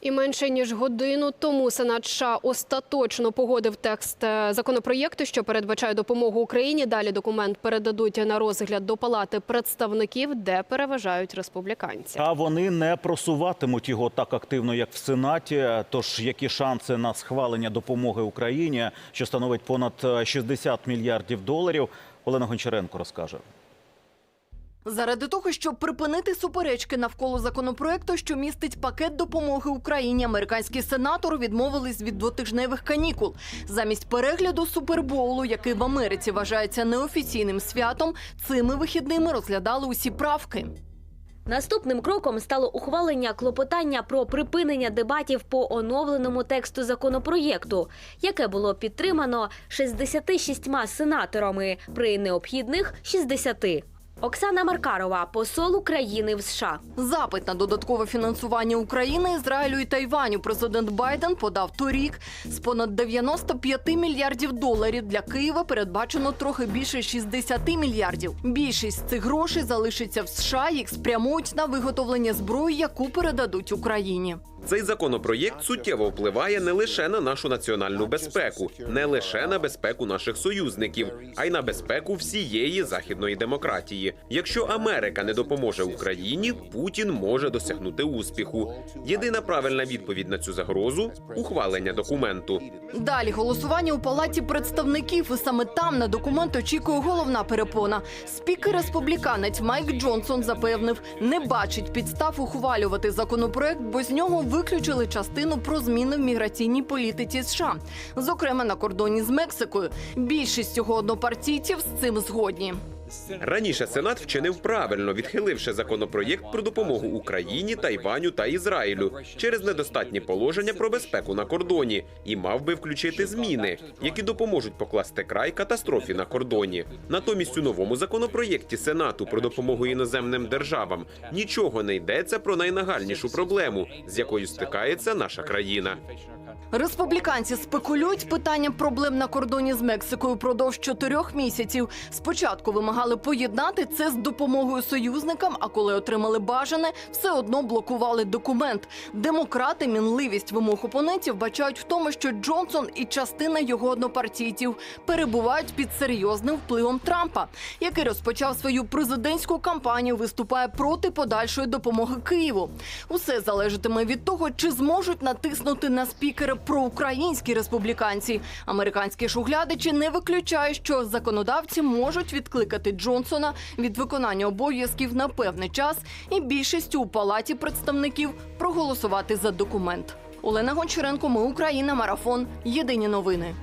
І менше ніж годину тому Сенат США остаточно погодив текст е, законопроєкту, що передбачає допомогу Україні. Далі документ передадуть на розгляд до Палати представників, де переважають республіканці. А вони не просуватимуть його так активно, як в Сенаті. Тож які шанси на схвалення допомоги Україні, що становить понад е, 60 мільярдів доларів? Олена Гончаренко розкаже. Заради того, щоб припинити суперечки навколо законопроекту, що містить пакет допомоги Україні, американські сенатори відмовились від двотижневих канікул. Замість перегляду супербоулу, який в Америці вважається неофіційним святом, цими вихідними розглядали усі правки. Наступним кроком стало ухвалення клопотання про припинення дебатів по оновленому тексту законопроєкту, яке було підтримано 66 сенаторами при необхідних 60. Оксана Маркарова, посол України в США. Запит на додаткове фінансування України, Ізраїлю і Тайваню президент Байден подав торік. З понад 95 мільярдів доларів для Києва передбачено трохи більше 60 мільярдів. Більшість цих грошей залишиться в США. Їх спрямують на виготовлення зброї, яку передадуть Україні. Цей законопроєкт суттєво впливає не лише на нашу національну безпеку, не лише на безпеку наших союзників, а й на безпеку всієї західної демократії. Якщо Америка не допоможе Україні, Путін може досягнути успіху. Єдина правильна відповідь на цю загрозу ухвалення документу. Далі голосування у палаті представників, і саме там на документ очікує головна перепона. Спікер республіканець Майк Джонсон запевнив, не бачить підстав ухвалювати законопроект, бо з нього виключили частину про зміни в міграційній політиці США, зокрема на кордоні з Мексикою. Більшість його однопартійців з цим згодні. Раніше Сенат вчинив правильно, відхиливши законопроєкт про допомогу Україні, Тайваню та Ізраїлю через недостатні положення про безпеку на кордоні і мав би включити зміни, які допоможуть покласти край катастрофі на кордоні. Натомість у новому законопроєкті Сенату про допомогу іноземним державам нічого не йдеться про найнагальнішу проблему, з якою стикається наша країна. Республіканці спекулюють питанням проблем на кордоні з Мексикою впродовж чотирьох місяців. Спочатку вимагали поєднати це з допомогою союзникам, а коли отримали бажане, все одно блокували документ. Демократи мінливість вимог опонентів бачають в тому, що Джонсон і частина його однопартійців перебувають під серйозним впливом Трампа, який розпочав свою президентську кампанію, виступає проти подальшої допомоги Києву. Усе залежатиме від того, чи зможуть натиснути на спікера проукраїнські республіканці. Американські шуглядичі не виключають, що законодавці можуть відкликати Джонсона від виконання обов'язків на певний час і більшістю у палаті представників проголосувати за документ. Олена Гончаренко, ми Україна, марафон. Єдині новини.